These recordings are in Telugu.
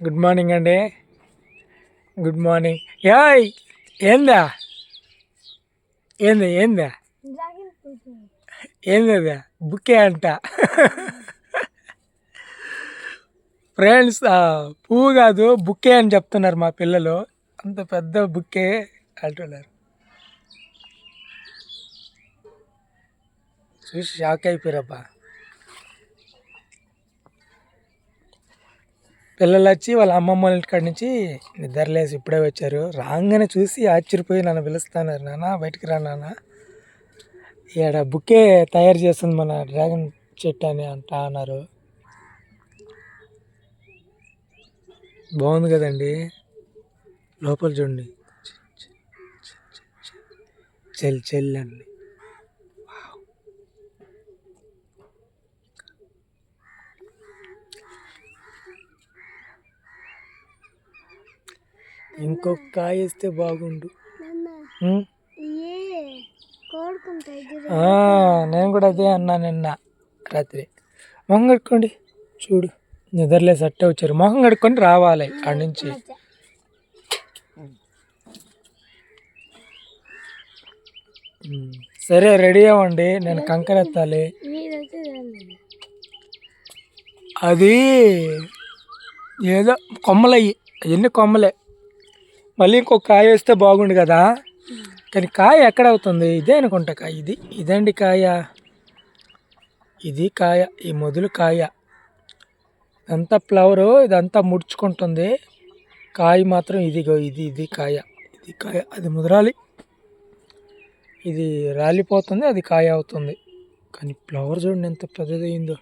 గుడ్ మార్నింగ్ అండి. Good morning. యాయ్ ఏందా? ఏంది ఏందా? ఏంది బుకే బుక్కే అంట. ఫ్రెండ్స్ పువ్వు కాదు బుక్కే అని చెప్తున్నారు మా పిల్లలు. అంత పెద్ద బుక్కే అంటున్నారు. చూసి షాక్ అయిపోయారబ్బా పిల్లలు వచ్చి వాళ్ళ అమ్మమ్మ వాళ్ళ ఇంటికాడ నుంచి నిద్రలేసి ఇప్పుడే వచ్చారు. రాగానే చూసి ఆశ్చర్యపోయి నన్ను పిలుస్తాను నాన్న బయటికి రా నాన్న. ఇక్కడ బుక్కే తయారు చేస్తుంది మన డ్రాగన్ చెట్టు అని అంటా అన్నారు. బాగుంది కదండి. లోపల చూడండి. చెల్ చెల్ ఇంకొక కాయ వేస్తే బాగుండు. నేను కూడా అదే అన్నా నిన్న రాత్రి. మొహం కడుక్కోండి. చూడు నిద్రలేసి అట్టే వచ్చారు. మొహం కడుక్కొని రావాలి ఆడ నుంచి. సరే రెడీ అవ్వండి. నేను కంకర ఎత్తాలి అది ఏదో కొమ్మలయ్యి. అవన్నీ కొమ్మలే? మళ్ళీ ఇంకొక కాయ వేస్తే బాగుండు కదా. కానీ కాయ ఎక్కడ అవుతుంది? ఇదే అనుకుంటా కాయ. ఇది ఇదండి కాయ. ఇది కాయ ఈ మొదలు కాయ. ఇదంతా ఫ్లవరు ఇదంతా ముడుచుకుంటుంది. కాయ మాత్రం ఇదిగో ఇది ఇది కాయ. ఇది కాయ అది ముదరాలి. ఇది రాలిపోతుంది అది కాయ అవుతుంది. కానీ ఫ్లవర్ చూడండి ఎంత పెద్దదైందో అయిందో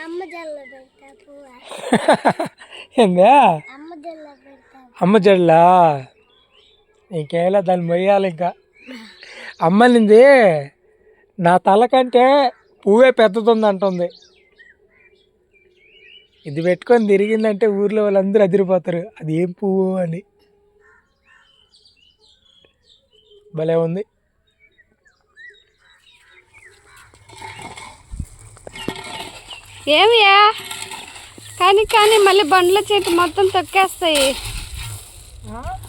అమ్మ జల్ల పెడతా పువ్వు ఏందా? అమ్మ జల్ల ఇంకేలా దాన్ని మొయ్యాలి ఇంకా? అమ్మనింది నా తల కంటే పువ్వే పెద్దతుంది అంటుంది. ఇది పెట్టుకొని తిరిగిందంటే ఊర్లో వాళ్ళందరూ అదిరిపోతారు. అది ఏం పువ్వు అని? భలే ఉంది. ఏమియా కానీ కానీ మళ్ళీ బండ్ల చేతి మొత్తం తొక్కేస్తాయి.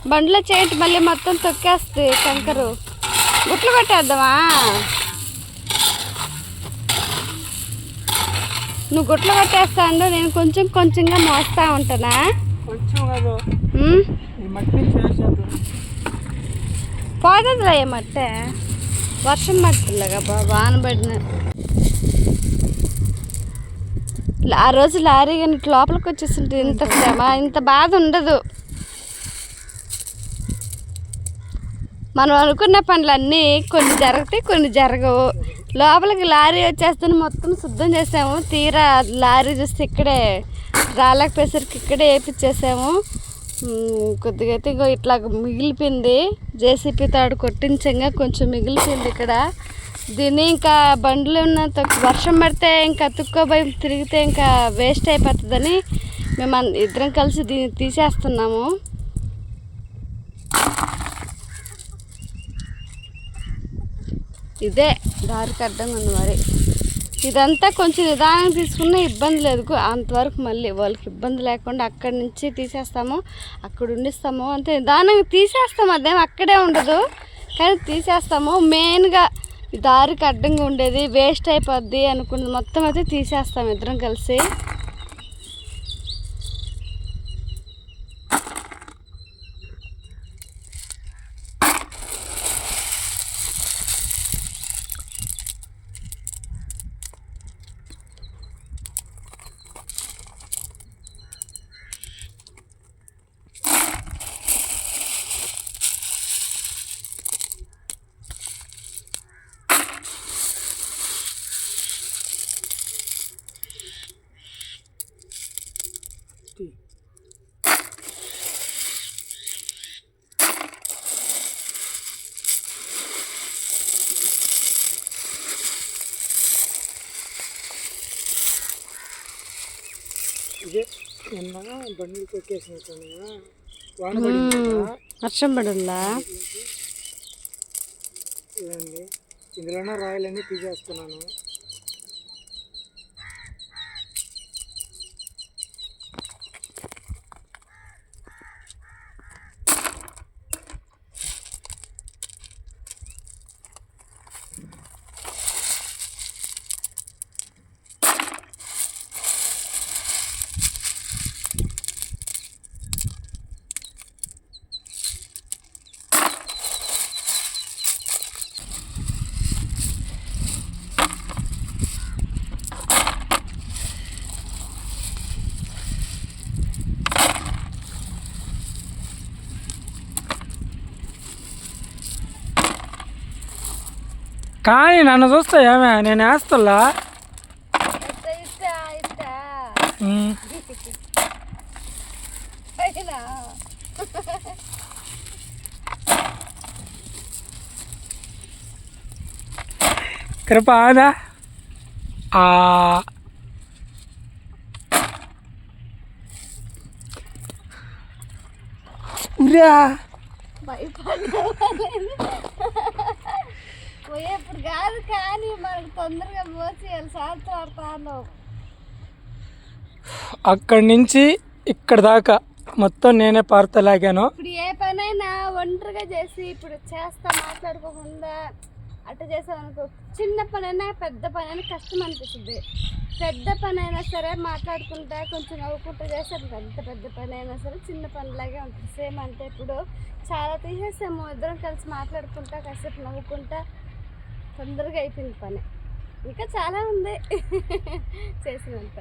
బండ్ల చేతి మళ్ళీ మొత్తం తొక్కేస్తాయి కంకరు గుట్లు కొట్టేద్దామా? నువ్వు గుట్లు కొట్టేస్తా అండు నేను కొంచెం కొంచెంగా మోస్తా ఉంటానా? పోతుందిలే మట్టే వర్షం మట్టిలాగా వాన పడిన ఆ రోజు లారీ కానీ లోపలికి వచ్చేసింటే ఇంత శ్రమ ఇంత బాధ ఉండదు. మనం అనుకున్న పనులన్నీ కొన్ని జరుగుతాయి కొన్ని జరగవు. లోపలికి లారీ వచ్చేస్తే మొత్తం శుద్ధం చేసాము. తీరా లారీ చూస్తే ఇక్కడే రాలేకపోయేసరికి ఇక్కడే వేపించేసాము ఉమ్, కొద్దిగా అయితే ఇంకో ఇట్లా మిగిలిపోయింది. జేసీపీ తాడు కొట్టించంగా కొంచెం మిగిలిపోయింది ఇక్కడ. దీన్ని ఇంకా బండ్లు ఉన్నంత వర్షం పడితే ఇంకా అతుక్కోబోయి తిరిగితే ఇంకా వేస్ట్ అయిపోతుందని మేము ఇద్దరం కలిసి దీన్ని తీసేస్తున్నాము. ఇదే దారికి అడ్డంగా ఉంది మరి. ఇదంతా కొంచెం నిదానం తీసుకున్న ఇబ్బంది లేదు. అంతవరకు మళ్ళీ వాళ్ళకి ఇబ్బంది లేకుండా అక్కడి నుంచి తీసేస్తాము. అక్కడ ఉండిస్తాము. అంతే. నిదానంగా తీసేస్తాము. అదేం అక్కడే ఉండదు. కానీ తీసేస్తాము. మెయిన్గా దారికి అడ్డంగా ఉండేది వేస్ట్ అయిపోద్ది అనుకున్నది మొత్తం అయితే తీసేస్తాం ఇద్దరం కలిసి ఇదే నిన్న బండ్లు వాన వర్షం పడుందా? ఇదండి. ఇందులోనే రాయలన్నీ తీసేస్తున్నాను. కానీ నన్ను చూస్తా ఏమే? నేను వేస్తుల్లా? కృప ఆదా ఆ. ఉరా పోయేప్పుడు కాదు కానీ మనకు తొందరగా మోసేయాలి సాయంత్రం ఆడతాను అక్కడి నుంచి ఇక్కడ దాకా మొత్తం నేనే పార్త లాగాను. ఇప్పుడు ఏ పనైనా ఒంటరిగా చేసి ఇప్పుడు చేస్తా మాట్లాడుకోకుండా అట్ట చేసామనుకో చిన్న పనైనా పెద్ద పనైనా కష్టం అనిపిస్తుంది. పెద్ద పని అయినా సరే మాట్లాడుకుంటా కొంచెం నవ్వుకుంటూ చేస్తే అది పెద్ద పెద్ద పని అయినా సరే చిన్న పనిలాగే ఉంటుంది. సేమ్ అంటే ఇప్పుడు చాలా తీసేసాము ఇద్దరం కలిసి మాట్లాడుకుంటా కాసేపు నవ్వుకుంటా తొందరగా అయిపోయింది పని. ఇంకా చాలా ఉంది. చేసినంత.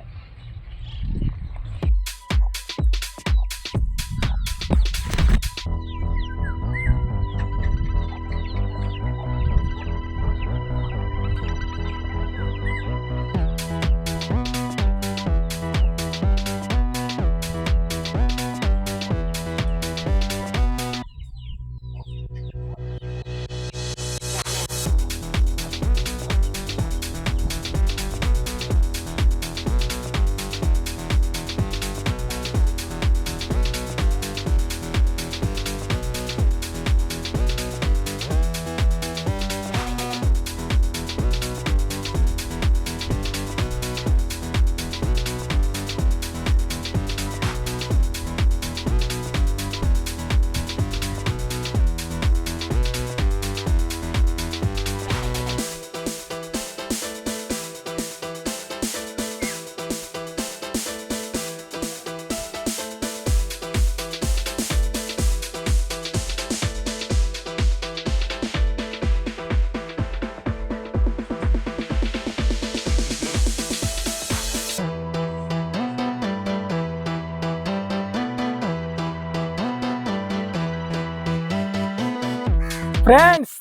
ఫ్రెండ్స్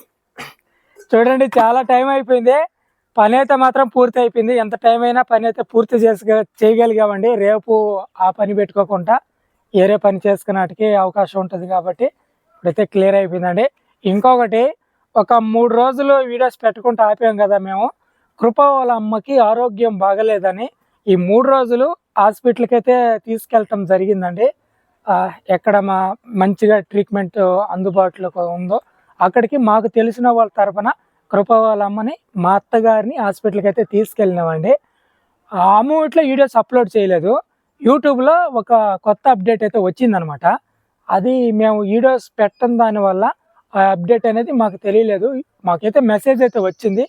చూడండి చాలా టైం అయిపోయింది. పని అయితే మాత్రం పూర్తి అయిపోయింది. ఎంత టైం అయినా పని అయితే పూర్తి చేసి చేయగలిగామండి. రేపు ఆ పని పెట్టుకోకుండా వేరే పని చేసుకున్నటికి అవకాశం ఉంటుంది కాబట్టి ఇప్పుడైతే క్లియర్ అయిపోయిందండి. ఇంకొకటి ఒక మూడు రోజులు వీడియోస్ పెట్టుకుంటూ ఆపాం కదా మేము. కృప వాళ్ళ అమ్మకి ఆరోగ్యం బాగలేదని ఈ మూడు రోజులు హాస్పిటల్కి అయితే తీసుకెళ్ళటం జరిగిందండి. ఎక్కడ మా మంచిగా ట్రీట్మెంట్ అందుబాటులో ఉందో అక్కడికి మాకు తెలిసిన వాళ్ళ తరఫున కృప వాళ్ళ అమ్మని మా అత్తగారిని హాస్పిటల్కి అయితే తీసుకెళ్ళినామండి. ఆ ఇట్లా వీడియోస్ అప్లోడ్ చేయలేదు. యూట్యూబ్లో ఒక కొత్త అప్డేట్ అయితే వచ్చిందనమాట. అది మేము వీడియోస్ పెట్టడం దానివల్ల ఆ అప్డేట్ అనేది మాకు తెలియలేదు. మాకైతే మెసేజ్ అయితే వచ్చింది.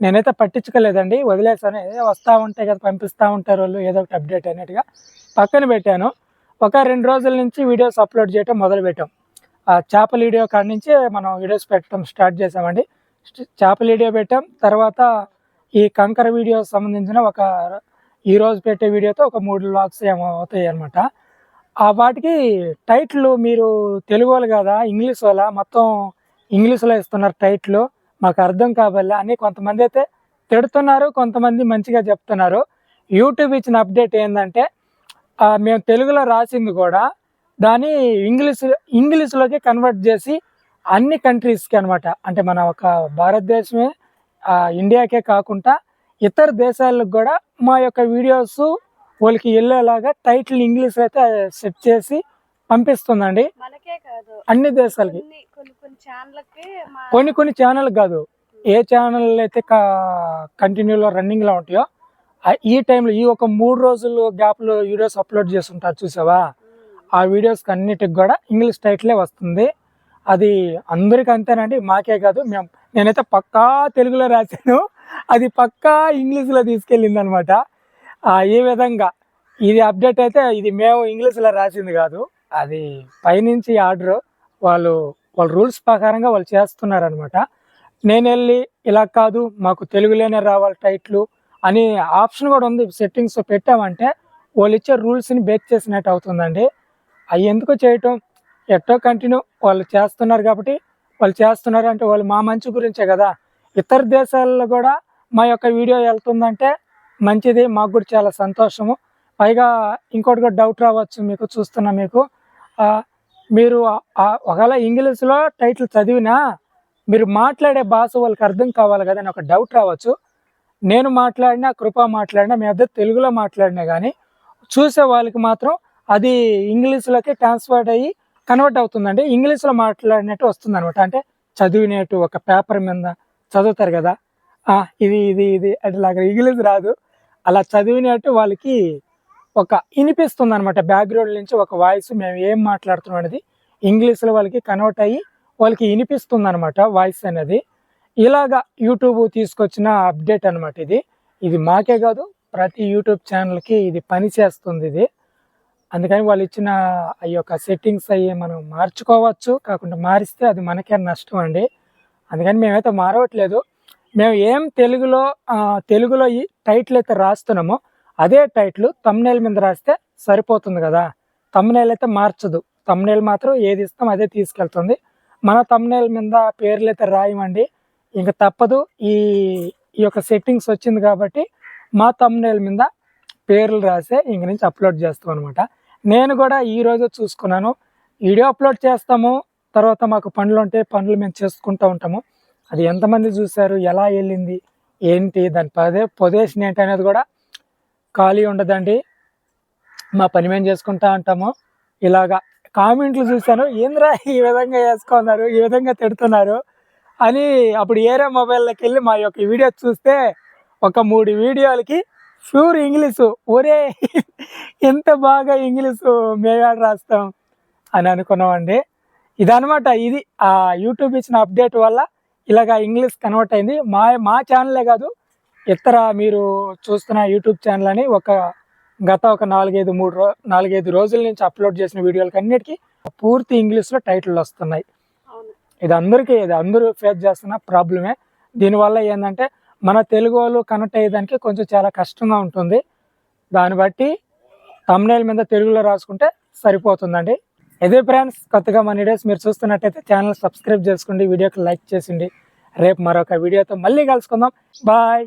నేనైతే పట్టించుకోలేదండి. వదిలేసాను. వస్తూ ఉంటాయి కదా పంపిస్తూ ఉంటారు వాళ్ళు ఏదో ఒకటి అప్డేట్ అనేట్టుగా పక్కన పెట్టాను. ఒక రెండు రోజుల నుంచి వీడియోస్ అప్లోడ్ చేయటం మొదలు పెట్టాం చేపల వీడియో కాడి నుంచి మనం వీడియోస్ పెట్టడం స్టార్ట్ చేసామండి. చేపల వీడియో పెట్టాం. తర్వాత ఈ కంకర వీడియో సంబంధించిన ఒక ఈరోజు పెట్టే వీడియోతో ఒక మూడు లాక్స్ ఏమో అవుతాయి అనమాట ఆ వాటికి టైటిల్ మీరు తెలుగు వాళ్ళు కదా ఇంగ్లీష్ వాళ్ళ మొత్తం ఇంగ్లీష్లో ఇస్తున్నారు టైటిల్. మాకు అర్థం కాబల్లా అని కొంతమంది అయితే తిడుతున్నారు కొంతమంది మంచిగా చెప్తున్నారు. యూట్యూబ్ ఇచ్చిన అప్డేట్ ఏంటంటే మేము తెలుగులో రాసింది కూడా దాన్ని ఇంగ్లీష్ ఇంగ్లీష్లోకి కన్వర్ట్ చేసి అన్ని కంట్రీస్కి అనమాట అంటే మన ఒక భారతదేశమే ఇండియాకే కాకుండా ఇతర దేశాలకు కూడా మా యొక్క వీడియోస్ వాళ్ళకి వెళ్ళేలాగా టైటిల్ ఇంగ్లీష్ అయితే సెట్ చేసి పంపిస్తుందండి. అన్ని దేశాలకి. కొన్ని కొన్ని ఛానల్ కాదు. ఏ ఛానల్ అయితే కంటిన్యూలో రన్నింగ్లో ఉంటాయో ఈ టైంలో ఈ ఒక మూడు రోజులు గ్యాప్లో వీడియోస్ అప్లోడ్ చేస్తుంటారు చూసావా? ఆ వీడియోస్కి అన్నిటికి కూడా ఇంగ్లీష్ టైటిలే వస్తుంది. అది అందరికీ అంతేనండి మాకే కాదు మేము నేనైతే పక్కా తెలుగులో రాశాను. అది పక్కా ఇంగ్లీష్లో తీసుకెళ్ళింది అనమాట ఈ విధంగా? ఇది అప్డేట్ అయితే ఇది మేము ఇంగ్లీష్లో రాసింది కాదు. అది పైనుంచి ఆర్డర్. వాళ్ళు వాళ్ళ రూల్స్ ప్రకారంగా వాళ్ళు చేస్తున్నారనమాట. నేను వెళ్ళి ఇలా కాదు మాకు తెలుగులోనే రావాలి టైట్లు అని ఆప్షన్ కూడా ఉంది. సెట్టింగ్స్ పెట్టామంటే వాళ్ళు ఇచ్చే రూల్స్ని బేక్ చేసినట్టు అవుతుందండి. అవి ఎందుకు చేయటం ఎట్టో కంటిన్యూ వాళ్ళు చేస్తున్నారు కాబట్టి వాళ్ళు చేస్తున్నారు అంటే వాళ్ళు మా మంచి గురించే కదా. ఇతర దేశాల్లో కూడా మా యొక్క వీడియో వెళ్తుందంటే మంచిది మాకు కూడా చాలా సంతోషము. పైగా ఇంకోటి కూడా డౌట్ రావచ్చు మీకు చూస్తున్నా మీకు. మీరు ఒకవేళ ఇంగ్లీష్లో టైటిల్ చదివినా మీరు మాట్లాడే భాష వాళ్ళకి అర్థం కావాలి కదా అని ఒక డౌట్ రావచ్చు. నేను మాట్లాడినా కృప మాట్లాడినా మీ అద్దరు తెలుగులో మాట్లాడినా కానీ చూసే వాళ్ళకి మాత్రం అది ఇంగ్లీష్లోకి ట్రాన్స్ఫర్డ్ అయ్యి కన్వర్ట్ అవుతుందండి. ఇంగ్లీష్లో మాట్లాడినట్టు వస్తుంది అనమాట అంటే చదివినట్టు ఒక పేపర్ మీద చదువుతారు కదా. ఇది ఇది ఇది అట్లాగా ఇంగ్లీష్ రాదు. అలా చదివినట్టు వాళ్ళకి ఒక వినిపిస్తుంది అనమాట బ్యాక్గ్రౌండ్ నుంచి ఒక వాయిస్ మేము ఏం మాట్లాడుతున్నాం అనేది ఇంగ్లీష్లో వాళ్ళకి కన్వర్ట్ అయ్యి వాళ్ళకి వినిపిస్తుంది అనమాట వాయిస్ అనేది. ఇలాగా యూట్యూబ్ తీసుకొచ్చిన అప్డేట్ అనమాట ఇది. ఇది మాకే కాదు ప్రతి యూట్యూబ్ ఛానల్కి ఇది పని చేస్తుంది ఇది. అందుకని వాళ్ళు ఇచ్చిన ఆ యొక్క సెట్టింగ్స్ అవి మనం మార్చుకోవచ్చు. కాకుండా మారిస్తే అది మనకే నష్టం అండి. అందుకని మేమైతే మారవట్లేదు. మేము ఏం తెలుగులో తెలుగులో ఈ టైటిల్ అయితే రాస్తున్నామో అదే టైటిల్ తమ్నేల్ మీద రాస్తే సరిపోతుంది కదా. తమ్నేల్ అయితే మార్చదు. తమ్నేల్ మాత్రం ఏది ఇస్తాం అదే తీసుకెళ్తుంది. మన తమ్నేల్ మీద పేర్లు అయితే రాయమండి. ఇంకా తప్పదు. ఈ ఈ యొక్క సెట్టింగ్స్ వచ్చింది కాబట్టి మా తమ్నేల్ మీద పేర్లు రాసే ఇంక నుంచి అప్లోడ్ చేస్తాం అనమాట నేను కూడా ఈరోజు చూసుకున్నాను. వీడియో అప్లోడ్ చేస్తాము. తర్వాత మాకు పనులు ఉంటే పనులు మేము చేసుకుంటూ ఉంటాము. అది ఎంతమంది చూశారు? ఎలా వెళ్ళింది? ఏంటి? దాని పదే పొదేషన్ ఏంటి అనేది కూడా ఖాళీ ఉండదండి. మా పని మేము చేసుకుంటా ఉంటాము. ఇలాగా కామెంట్లు చూశాను. ఏంద్రా ఈ విధంగా వేసుకున్నారు? ఈ విధంగా తిడుతున్నారు? అని అప్పుడు ఏరే మొబైల్లోకి వెళ్ళి మా యొక్క వీడియో చూస్తే ఒక మూడు వీడియోలకి ప్యూర్ ఇంగ్లీషు. ఒరే ఎంత బాగా ఇంగ్లీషు మేవాడు రాస్తాం అని అనుకున్నామండి. ఇదనమాట ఇది ఆ యూట్యూబ్ ఇచ్చిన అప్డేట్ వల్ల ఇలాగా ఇంగ్లీష్ కన్వర్ట్ అయింది. మా మా ఛానలే కాదు ఇతర మీరు చూస్తున్న యూట్యూబ్ ఛానల్ అని ఒక గత ఒక నాలుగైదు మూడు రో నాలుగైదు రోజుల నుంచి అప్లోడ్ చేసిన వీడియోలకి అన్నిటికీ పూర్తి ఇంగ్లీష్లో టైటిల్ వస్తున్నాయి. ఇది అందరికీ ఇది అందరూ ఫేస్ చేస్తున్న ప్రాబ్లమే. దీనివల్ల ఏంటంటే మన తెలుగు వాళ్ళు కనెక్ట్ అయ్యేదానికి కొంచెం చాలా కష్టంగా ఉంటుంది. దాన్ని బట్టి తమ్నేల్ మీద తెలుగులో రాసుకుంటే సరిపోతుందండి. ఇదే ఫ్రెండ్స్ కొత్తగా మన వీడియోస్ మీరు చూస్తున్నట్టయితే ఛానల్ సబ్స్క్రైబ్ చేసుకోండి వీడియోకి లైక్ చేసిండి రేపు మరొక వీడియోతో మళ్ళీ కలుసుకుందాం. బాయ్